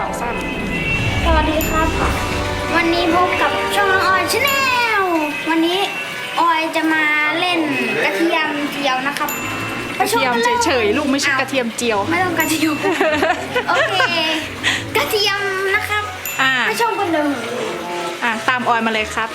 สองสามสวัสดีครับ วันนี้พบกับช่องน้องออยชาแนลวันนี้ออยจะมาเล่นกระเทียมเจียวนะครับกระเทียมเฉยๆลูกไม่ใช่กระเทียมเจียว ไม่ต้องกระเทียมโอเคกระเทียมนะครับอ่าไม่ชอบกันเลยอ่าตามออยมาเลยครับ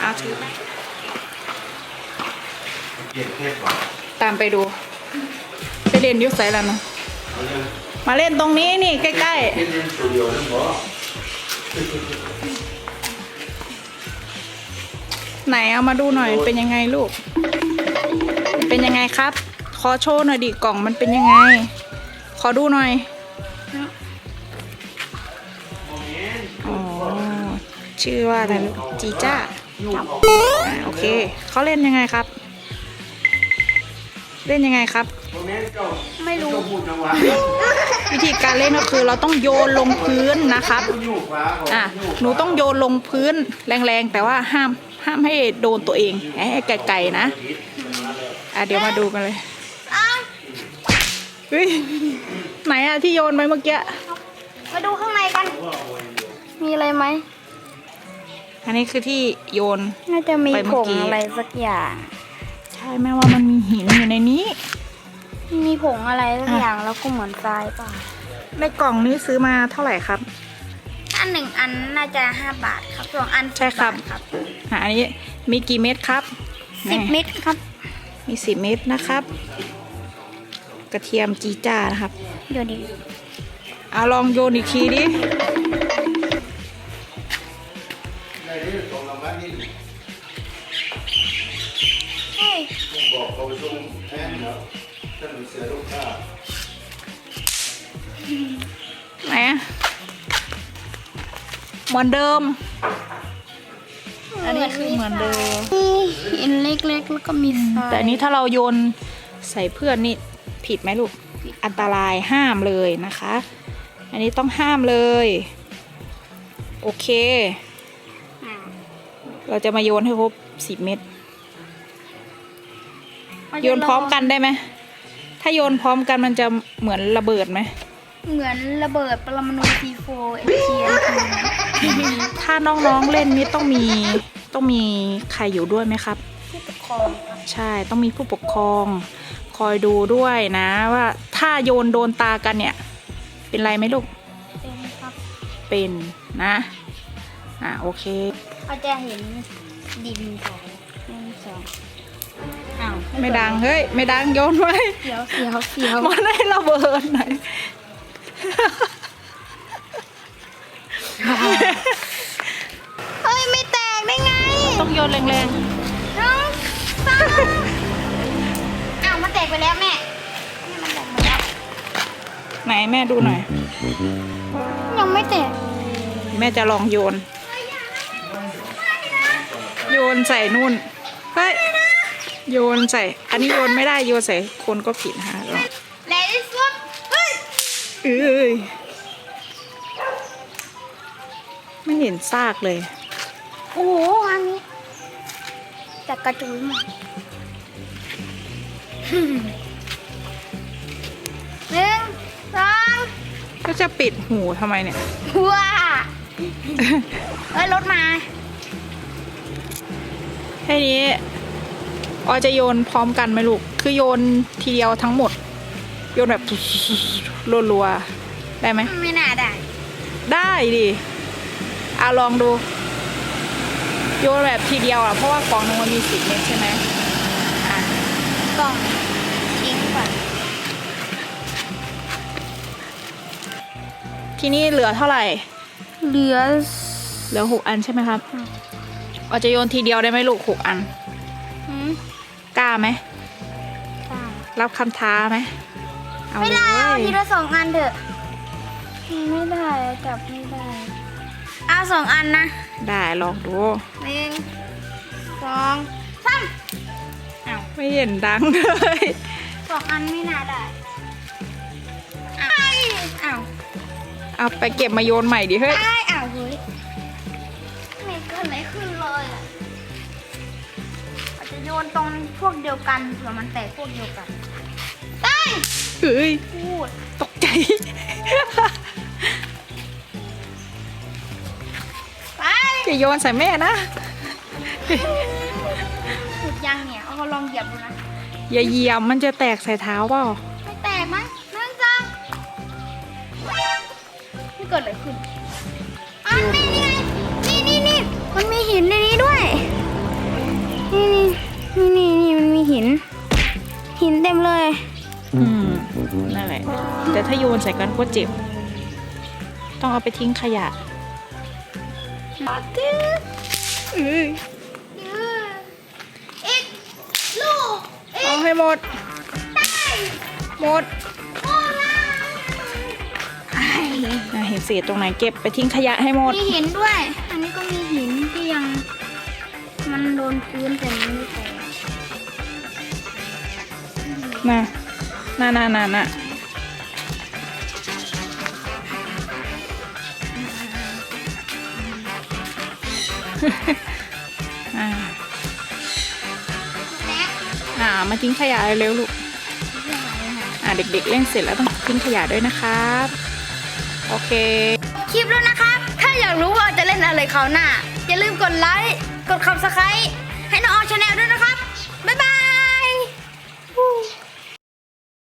เอาถือเปลี่ยนเทพก่อนตามไปดู ไปเรียนอยุคไสแล้วนะมาเล่นตรงนี้นี่ใกล้เล่นเล่นสตูดิโอนั่นบ่ๆ ไหนเอามาดูหน่อยเป็นยังไงลูก เป็นยังไงครับ ขอโชว์หน่อยดิกล่องมันเป็นยังไง ขอดูหน่อย ชื่อว่าอะไรลูกจีจ้าอ่าโอเคเขาเล่นยังไงครับ เล่นยังไงครับตรงนี้เจ้าไม่รู้เจ้าพูดจังหวะวิธีการเล่นก็คือเราต้องโยนลงพื้นนะครับอยู่ฟ้าของอะหนูต้องโยนลงพื้นแรงๆ แต่ว่าห้ามห้ามให้โดนตัวเองให้ไกลๆนะอะเดี๋ยวมาดูกันเลยอ้าวเฮ้ยไหนอะที่โยนไปเมื่อกี้ มาดูข้างในกัน มีอะไรไหม อันนี้คือที่โยน น่าจะมีไปเมื่ผองกี้อะไรสักอย่าง ใช่แม่ว่ามันมีหินอยู่ในนี้ มีผงอะไรสักอะอย่างแล้วก็เหมือนทรายเปล่าในกล่องนี้ซื้อมาเท่าไหร่ครับ อันหนึ่งอันน่าจะห้าบาทครับสองอันใช่ครับ10าทครับอะอันนี้มีกี่เม็ดครับสิบนี่เม็ดครับ มีสิบเม็ดนะครับ กระเทียมจีจ้านะครับ เดี๋ยวดิเอาลองโยนอีกทีดิ ในนี้ตรงลำบ้านนี่เฮ้ยผมบอกเขาไปส่งแทนเนาะท่านเสือลูกค้าไหนอะเหมือนเดิม อันนี้คือเหมือนเดิมมีหินเล็กๆแล้วก็มีทรายแต่อันนี้ถ้าเราโยนใส่เพื่อนนี่ผิดไหมลูก อันตรายห้ามเลยนะคะ อันนี้ต้องห้ามเลย โอเคอะ เราจะมาโยนให้ครบสิบเม็ดโยนพร้อมกันได้ไหมถ้าโยนพร้อมกันมันจะเหมือนระเบิดไหมเหมือนระเบิดปรมาณู C4 เอเชียถ้าน้องๆเล่นนี่ต้องมีต้องมีใครอยู่ด้วยไหมครับผู้ปกครองครับใช่ต้องมีผู้ปกครอง คอยดูด้วยนะว่าถ้าโยนโดนตากันเนี่ย เป็นไรไหมลูก เป็นครับ เป็นนะ อะโอเค เราจะเห็นดินของหนึ่งสองอ้าวไม่ดังเฮ้ย ไม่ดังโยนไว้เสียวเสียวเสียวมันให้ระเบิดหน่อยเฮ้ยไม่แตกได้ไงต้องโยนแรงน้องสาวอ้าวมันแตกไปแล้วแม่นี่มันแตกไปแล้วๆไหนแม่ดูหน่อย ยังไม่แตกแม่จะลองโยน โยนใส่นู่นเฮ้ยโยนใส่ อันนี้โยนไม่ได้โยนใส่คนก็ผิดฮะลองเลดี้สวปเฮ้ยเอ้ยไม่เห็นซากเลย โอ้โหอันนี้จากกระจุยมาหนึ่งสองก็จะปิดหูทำไมเนี่ยว้า เอ้ยรถมาแค่นี้ออยจะโยนพร้อมกันไหมลูก คือโยนทีเดียวทั้งหมด โยนแบบรัวๆได้ไหม ไม่น่าได้ ได้ดิเอาลองดู โยนแบบทีเดียวอะ เพราะว่ากล่องนึงมันมีสิบเม็ดใช่ไหมอะกล่องทิ้งก่อนทีนี้เหลือเท่าไหร่ เหลือเหลือหกอันใช่ไหมครับอืมออยจะโยนทีเดียวได้ไหมลูกหกอันหืมกล้าไหมได้รับคำท้าไหมเอาไม่เลได้เอายทีละสองอันเถอะ ไม่ได้จับไม่ได้ เอาสองอันนะได้ลองดูหนึ่งสองสามไม่เห็นดังเลยสองอันไม่น่าได้ เอาไปเก็บมาโยนใหม่ดิเฮ้ย ได้อ้าวเฮ้ยไม่เกิดอะไรขึ้นเลยอะอาจจะโยนตรงพวกเดียวกันเผื่อมันแตกพวกเดียวกันได้เฮ้ย พูดตกใจ ไปจะโยนใส่แม่นะสุดยังเนี่ยเอาลองเหยียบดูนะอย่าเหยียบมันจะแตกใส่เท้าเปล่า เกิดอะไรขึ้นอันนี้นี่ไงนี่นี่นี่มันมีหินในนี้ด้วยนี่นี่นี่นี่นี่มันมีหิน หินเต็มเลย อืมนั่นแหละ แต่ถ้าโยนใส่กันก็เจ็บ ต้องเอาไปทิ้งขยะเอ้ยอีกลูกอีเอากให้หมดได้หมดโอ้ล่ะ อะเห็นเศษตรงไหนเก็บไปทิ้งขยะให้หมด มีหินด้วย อันนี้ก็มีหินที่ยัง มันโดนพื้นแต่มันไม่แตกน่ะน่ะน่ะน่ะน่ะอ่าและอ่า มาทิ้งขยะเร็วๆลูก อ่าเด็กๆเล่นเสร็จแล้วต้องทิ้งขยะด้วยนะครับ โอเค คลิปแล้วนะครับถ้าอยากรู้ว่าจะเล่นอะไรคราวหน้า อย่าลืมกดไลค์ กด subscribe ให้น้องออชาแนลด้วยนะครับ